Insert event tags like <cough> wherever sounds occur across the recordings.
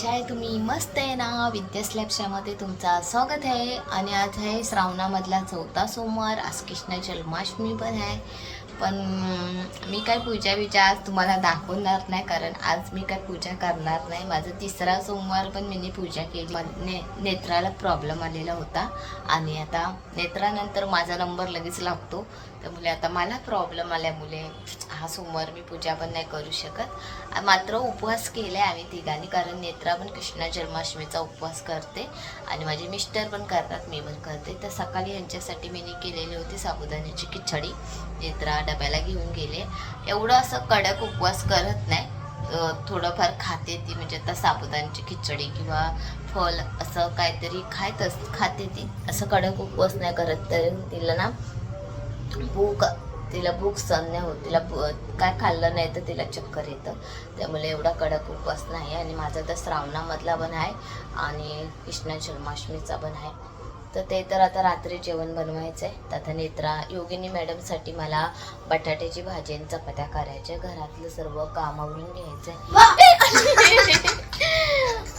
नमस्कार कशा आहे तुम्ही मस्त आहे ना? विद्या स्लॅबच्यामध्ये तुमचा स्वागत आहे. आणि आज आहे श्रावणामधला चौथा सोमवार. आज कृष्ण जन्माष्टमी पण आहे. पण मी काय पूजा विचार आज तुम्हाला दाखवणार नाही कारण आज मी काय पूजा करणार नाही. माझा तिसरा सोमवार पण मी पूजा केली. ने नेत्राला प्रॉब्लेम आलेला होता. आणि आता नेत्रानंतर माझा नंबर लगेच लागतो. त्यामुळे आता मला प्रॉब्लेम आल्यामुळे हा सोमवार मी पूजा पण नाही करू शकत. मात्र उपवास केला आहे आम्ही तिघांनी कारण नेत्रा पण कृष्ण जन्माष्टमीचा उपवास करते. आणि माझे मिस्टर पण करतात मी पण करते. तर सकाळी यांच्यासाठी मी केलेली होती साबुदाण्याची खिचडी. नेत्रा डब्याला घेऊन गेले. एवढं असं कडक उपवास करत नाही. थोडंफार खाते ती म्हणजे आता साबुदाण्याची खिचडी किंवा फल असं काहीतरी खायत अस खाते ती. असं कडक उपवास नाही करत तर तिला ना भूक तिला भूक सहन नाही होत. तिला काय खाल्लं नाही तर तिला चक्कर येतं. त्यामुळे एवढा कडक उपवास नाही आणि माझा तर श्रावणामधला पण आहे आणि कृष्ण जन्माष्टमीचा पण आहे. तर ते तर आता रात्री जेवण बनवायचं आहे तर आता नेत्रा योगिनी मॅडमसाठी मला बटाट्याची भाजी आणि चपात्या करायच्या. घरातलं सर्व कामावरून घ्यायचं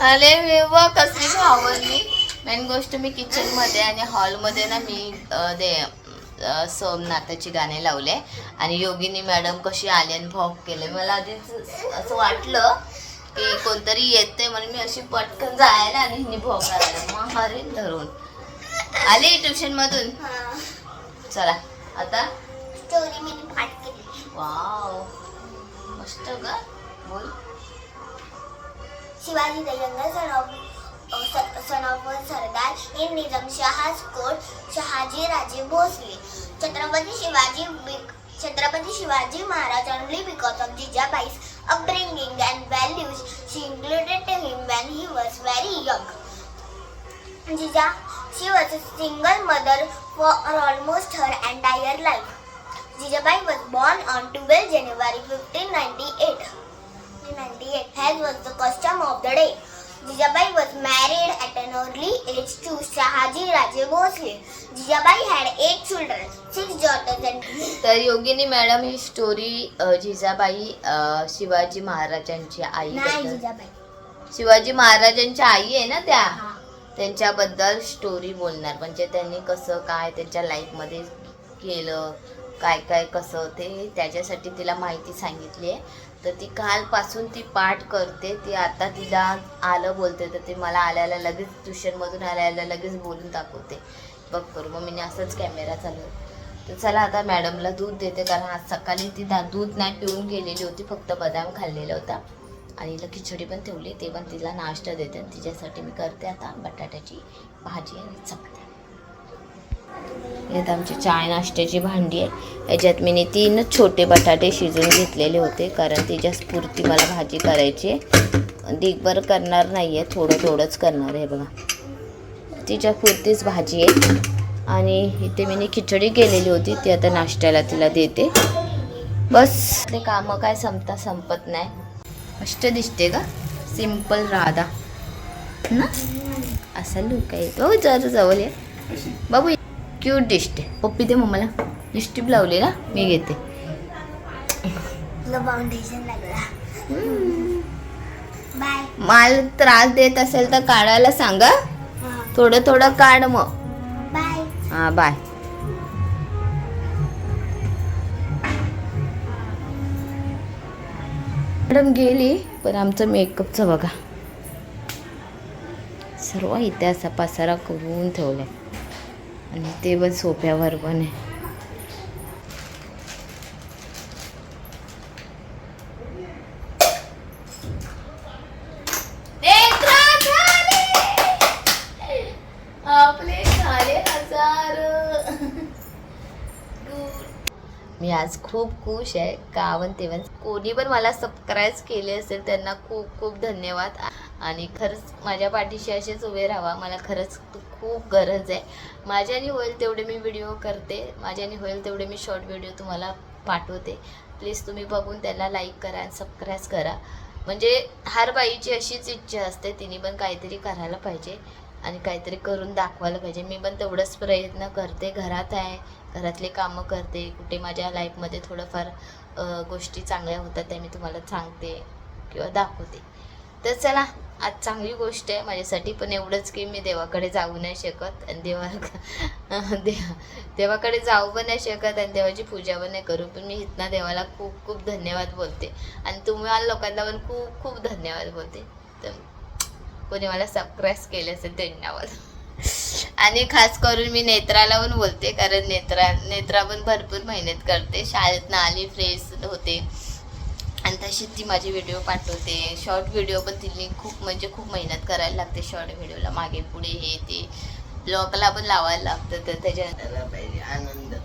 अरे मी व कसली आवडली मेन गोष्ट मी किचनमध्ये आणि हॉलमध्ये ना मी अ, सोमनाथाची गाणे लावले. आणि योगिनी मॅडम कशी आली आणि भॉक केले. मला आधीच असं वाटलं की कोणतरी येते म्हणून मी अशी पटकन जायला आणि हिने भॉक करायला. मग हरेन धरून. आले ट्यूशन मधून? चला आता? स्टोरी मी वाव मस्त शिवाजी द जंगल सरोव सरदार इन निजम शहाज coat Shahaji Raje Bhosale. Chhatrapati Shivaji Chhatrapati Shivaji Maharaj only because of Jijabai's upbringing and values she included to him when he was very young Jija. She was a single mother for almost her entire life Jijabai was born on twelve January fifteen ninety eight ninety eight has was the costume of the day Jijabai was married at an early age to Shahaji Raje Bhosale Jijabai had eight children six daughters and तर Yogini madam ही story Jijabai Shivaji महाराजांची आई नाही जिजाबाई. शिवाजी महाराजांची आई आहे ना त्या? त्यांच्याबद्दल स्टोरी बोलणार. म्हणजे त्यांनी कसं काय त्यांच्या लाईफमध्ये केलं काय काय कसं ते त्याच्यासाठी तिला माहिती सांगितली आहे तर ती कालपासून ती पाठ करते. ती आता तिला आलं बोलते. तर ती मला आल्याला लगेच ट्युशनमधून आल्याला लगेच बोलून दाखवते. बघ करू मग मी असंच कॅमेरा चालू तर चला आता मॅडमला दूध देते. कारण आज सकाळी ती दा दूध नाही पिऊन गेलेली होती. फक्त बदाम खाल्लेला होता. आणि हिला खिचडी पण ठेवली. ते पण तिला नाश्ता देते आणि तिच्यासाठी मी करते आता बटाट्याची भाजी आणि चपाती यात आमची चाय नाश्त्याची भांडी आहे. याच्यात मी तीनच छोटे बटाटे शिजून घेतलेले होते कारण तिच्या स्फूर्ती मला भाजी करायची आहे. दिगभर करणार नाही आहे थोडं थोडंच करणार आहे बघा. तिच्या पुरतीच भाजी आहे. आणि इथे मी खिचडी केलेली होती ती आता नाश्त्याला तिला देते. बस. ते कामं काय संपता संपत नाही. मस्त दिसते का सिंपल राधा ना असा लुक आहे तो जरा जवळ ये बाबू क्यूट दिसते पप्पी दे मम्माला लिस्टिप लावली ना मी घेते माल त्रास देत असेल तर काढायला सांगा थोडं थोडं काढ मग बाय हा बाय मॅडम गेली पण आमचं मेकअपचं बघा. सर्व इथे असा पसारा करून ठेवलाय. आणि ते पण सोफ्यावर पण आहे. आपले झाले हजार! मी आज खूप खुश आहे गावन तेव्हा कोणी पण मला सबस्क्राईब केले असेल त्यांना खूप खूप धन्यवाद. आणि खरंच माझ्या पाठीशी असेच उभे राहा मला खरंच खूप गरज आहे. माझ्याने होईल तेवढे मी व्हिडिओ करते. माझ्याने होईल तेवढे मी शॉर्ट व्हिडिओ तुम्हाला पाठवते. प्लीज तुम्ही बघून त्याला लाईक करा आणि सबस्क्राईब करा. म्हणजे हर बाईची अशीच इच्छा असते. तिने पण काहीतरी करायला पाहिजे. आणि काहीतरी करून दाखवायला पाहिजे. मी पण तेवढंच प्रयत्न करते. घरात आहे. घरातले कामं करते. कुठे माझ्या लाईफमध्ये थोडंफार गोष्टी चांगल्या होतात त्या मी तुम्हाला सांगते किंवा दाखवते. तर चला आज चांगली गोष्ट आहे. माझ्यासाठी पण एवढंच की मी देवाकडे जाऊ नाही शकत आणि देवा <laughs> देवा देवाकडे जाऊ पण नाही शकत आणि देवाची पूजा पण नाही करू. पण मी इथना देवाला खूप खूप धन्यवाद बोलते. आणि तुम्हाला लोकांना पण खूप खूप धन्यवाद बोलते. तर कोणी मला सबस्क्राईब केले असेल धन्यवाद आणि खास करून मी नेत्राला पण बोलते कारण नेत्रा नेत्रा पण भरपूर मेहनत करते. शाळेतनं आली फ्रेश होते. आणि तशी ती माझे व्हिडिओ पाठवते. शॉर्ट व्हिडिओ पण तिने खूप म्हणजे खूप मेहनत करायला लागते शॉर्ट व्हिडिओला मागे पुढे हे ते. ब्लॉगला पण लावायला लागतं तर त्याच्या पाहिजे आनंद.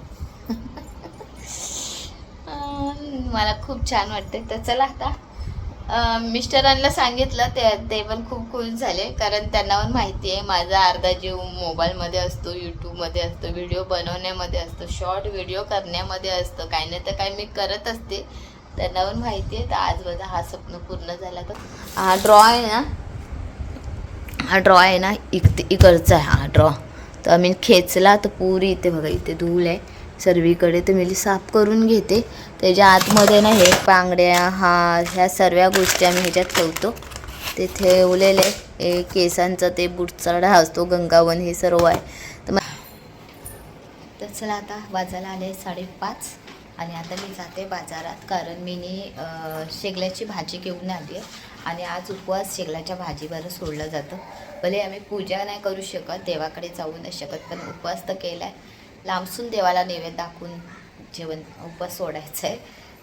<laughs> मला खूप छान वाटते तर चला आता. मिस्टरांना सांगितलं ते ते पण खूप खुश झाले कारण त्यांना पण माहिती आहे माझा अर्धा जीव मोबाईलमध्ये असतो यूट्यूबमध्ये असतो व्हिडिओ बनवण्यामध्ये असतो शॉर्ट व्हिडिओ करण्यामध्ये असतो काही नाही तर काही मी करत असते. त्यांना पण माहिती आहे तर आज माझा हा स्वप्न पूर्ण झाला. तर हा ड्रॉ आहे ना हा ड्रॉ आहे ना इक इकडचा आहे हा ड्रॉ तर आम्ही खेचला तर पुरी इथे बघा इथे धूल आहे. सर्वीकडे तर मी साफ करून घेते. त्याच्या आतमध्ये ना हे पांगड्या हा ह्या सर्व गोष्टी आम्ही ह्याच्यात ठेवतो. ते ठेवलेले हे केसांचा ते बुटचढा असतो गंगावन हे सर्व आहे. तर मग तर चला आता वाजायला आले साडेपाच. आणि आता मी जाते बाजारात कारण मी नी, शेगल्याची भाजी घेऊन आली आहे. आणि आज उपवास शेगल्याच्या भाजीवर सोडलं जातं. भले आम्ही पूजा नाही करू शकत देवाकडे जाऊ नाही शकत पण उपवास तर केला आहे लांबसून देवाला नैवेद्य दाखवून जेवण उपवास सोडायचं आहे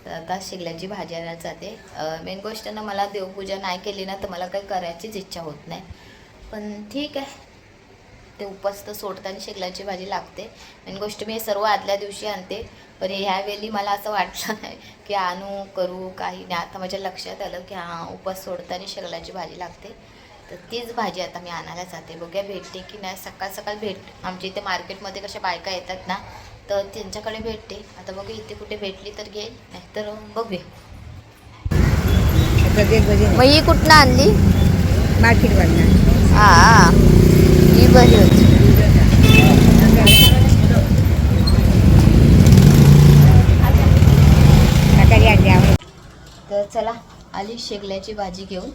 तर आता शेगल्याची भाजी आणायला जाते. मेन गोष्ट ना मला देवपूजा नाही केली ना तर मला काही करायचीच इच्छा होत नाही. पण ठीक आहे. ते उपवास तर सोडताना शेगलाची भाजी लागते. मेन गोष्ट मी हे सर्व आदल्या दिवशी आणते. पण ह्यावेळी मला असं वाटलं नाही की आणू करू काही नाही. आता माझ्या लक्षात आलं की हां उपवास सोडताना शेगलाची भाजी लागते. तर तीच भाजी आता मी आणायला जाते. बघूया भेटते की नाही. सकाळ सकाळ भेट आमच्या इथे मार्केटमध्ये कशा बायका येतात ना तर त्यांच्याकडे भेटते. आता बघूया इथे कुठे भेटली तर घेईल नाही तर बघूया. मग ही कुठनं आणली? मार्केट वाटणार हा. ही बरी होती. तर चला आली शेगल्याची भाजी घेऊन.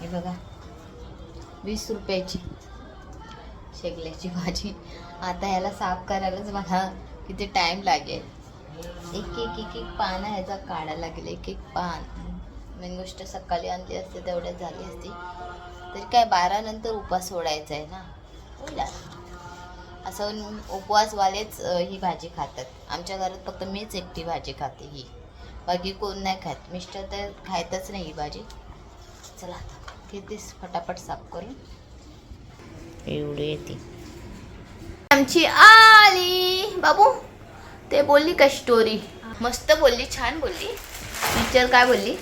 हे बघा. वीस रुपयाची शेगल्याची भाजी. आता ह्याला साफ करायलाच मला किती टाईम लागेल. एक एक एक एक पान ह्याचा काढायला लागेल. एक एक पान. मेन गोष्ट सकाळी आणली असते तेवढ्यात झाली असती. तरी काय बारा नंतर उपवास सोडायचा आहे ना. होईल असं उपवासवालेच ही भाजी खातात. आमच्या घरात फक्त मीच एकटी भाजी खाते ही. बाकी कोण नाही खात. मिस्टर तर खायतच नाही ही भाजी. चला आता. घेतेस फटाफट साफ करून. एवढी येते. आमची आली. बाबू ते बोलली का स्टोरी मस्त बोलली छान बोलली. टीचर काय बोलली?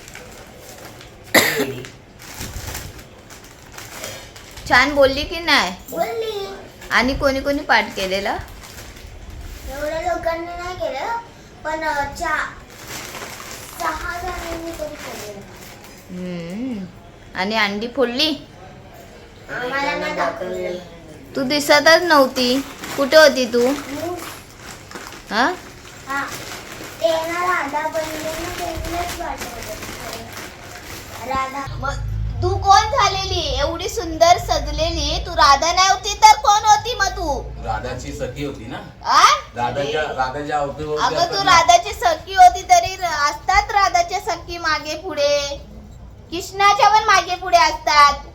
छान बोलली की नाही? बोलली. आणि कोणी कोणी पाठ केलेला? एवढ्या लोकांनी नाही केलं पण सहा जणांनी तरी केलेलं. हम्म. आणि अंडी फोडली? आम्हाला नाही दाखवलं. तू दिसतच नव्हती. कुठे होती तू? मग, हा? हा. ते कोण झालेली? एवढी सुंदर सजलेली. तू राधा नाही होती तर कोण होती मग तू? राधाची सखी होती ना? आ? राधाच्या राधाच्या अगं तू. राधाची सखी होती तरी असतात राधाच्या सखी मागे पुढे. कृष्णाच्या पण मागे पुढे असतात.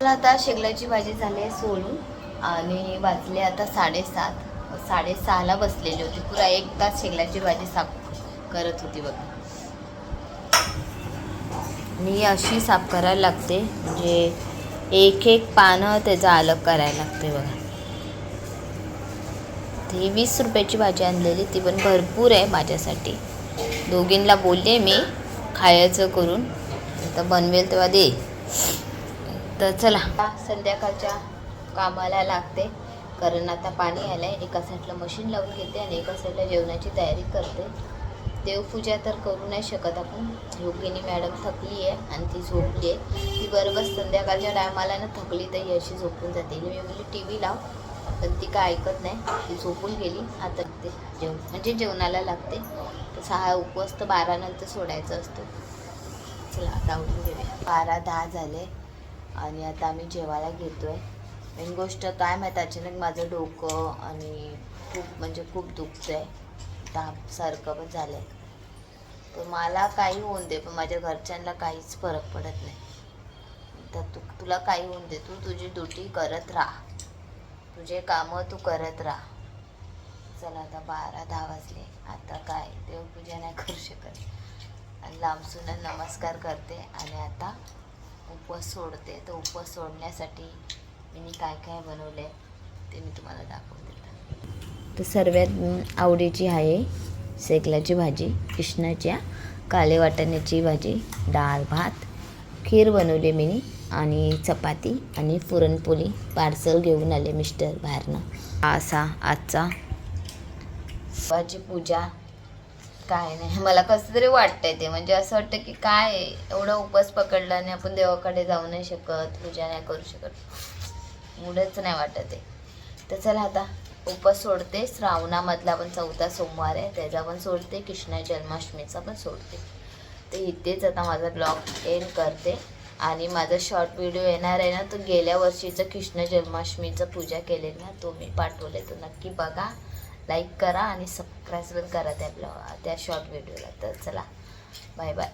मला आता शेगलाची भाजी झाली आहे सोडून. आणि वाजले आता साडेसात. साडेसहाला बसलेली होती. पुरा एक तास शेगलाची भाजी साफ करत होती बघ. मी अशी साफ करायला लागते. म्हणजे एक एक पानं त्याचं अलग करायला लागते बघा. ती वीस रुपयाची भाजी आणलेली. ती पण भरपूर आहे माझ्यासाठी. दोघींना बोलले मी. खायचं करून. तर बनवेल तेव्हा दे. तर चला. संध्याकाळच्या कामाला लागते. कारण आता पाणी आलं आहे एका साईडला मशीन लावून घेते आणि एका साईडला जेवणाची तयारी करते. देवपूजा तर करू नाही शकत आपण. योगिनी मॅडम थकली आहे आणि ती झोपली आहे. ती बरोबर संध्याकाळच्या टायमाला ना थकली तर ही अशी झोपून जाते. मी बोलली टी व्ही लाव. पण ती काय ऐकत नाही. ती झोपून गेली. आता ते जेवण म्हणजे जेवणाला लागते. सहा उपवास तर बारानंतर सोडायचं सोडायचा असतो. चला आता आवडून घेऊया. बारा दहा झाले. आणि आता आम्ही जेवायला घेतो आहे मेन गोष्ट काय माहीत अचानक माझं डोकं आणि खूप म्हणजे खूप दुखतं आहे तापसारखं पण झालं आहे तर मला काही होऊन दे पण माझ्या घरच्यांना काहीच फरक पडत नाही. तर तू तुला काही होऊन दे. तू तुझी ड्युटी करत राहा. तुझे कामं तू करत राहा. चला आता बारा दहा वाजले. आता काय? देवपूजा नाही करू शकत. आणि लांबसून नमस्कार करते आणि आता उपवास सोडते. तर उपवास सोडण्यासाठी मी काय काय बनवलं आहे ते मी तुम्हाला दाखवून देते. तर सर्वात आवडीची आहे सेकलाची भाजी कृष्णाच्या काले वाटाण्याची भाजी डाळ भात. खीर बनवली मी आणि चपाती आणि पुरणपोळी. पार्सल घेऊन आले मिस्टर बाहेरनं. असा आजचा देवाची पूजा. काय नाही. मला कसं तरी वाटतंय ते. म्हणजे असं वाटतं की काय एवढं एवढा उपवास पकडला आणि आपण देवाकडे जाऊ नाही शकत पूजा नाही करू शकत. मूडच नाही वाटत आहे तर चला आता उपवास सोडते. श्रावणामधला पण चौथा सोमवार आहे. त्याचा पण सोडते. कृष्ण जन्माष्टमीचा पण सोडते. तर इथेच आता माझा ब्लॉग एंड करते. आणि माझा शॉर्ट व्हिडिओ येणार आहे ना तो गेल्या वर्षीचं कृष्ण जन्माष्टमीचं पूजा केलेली ना तो मी पाठवले. तो नक्की बघा. लाईक करा आणि सबस्क्राईब पण करा त्या ब्लॉग त्या शॉर्ट व्हिडिओला. तर चला बाय बाय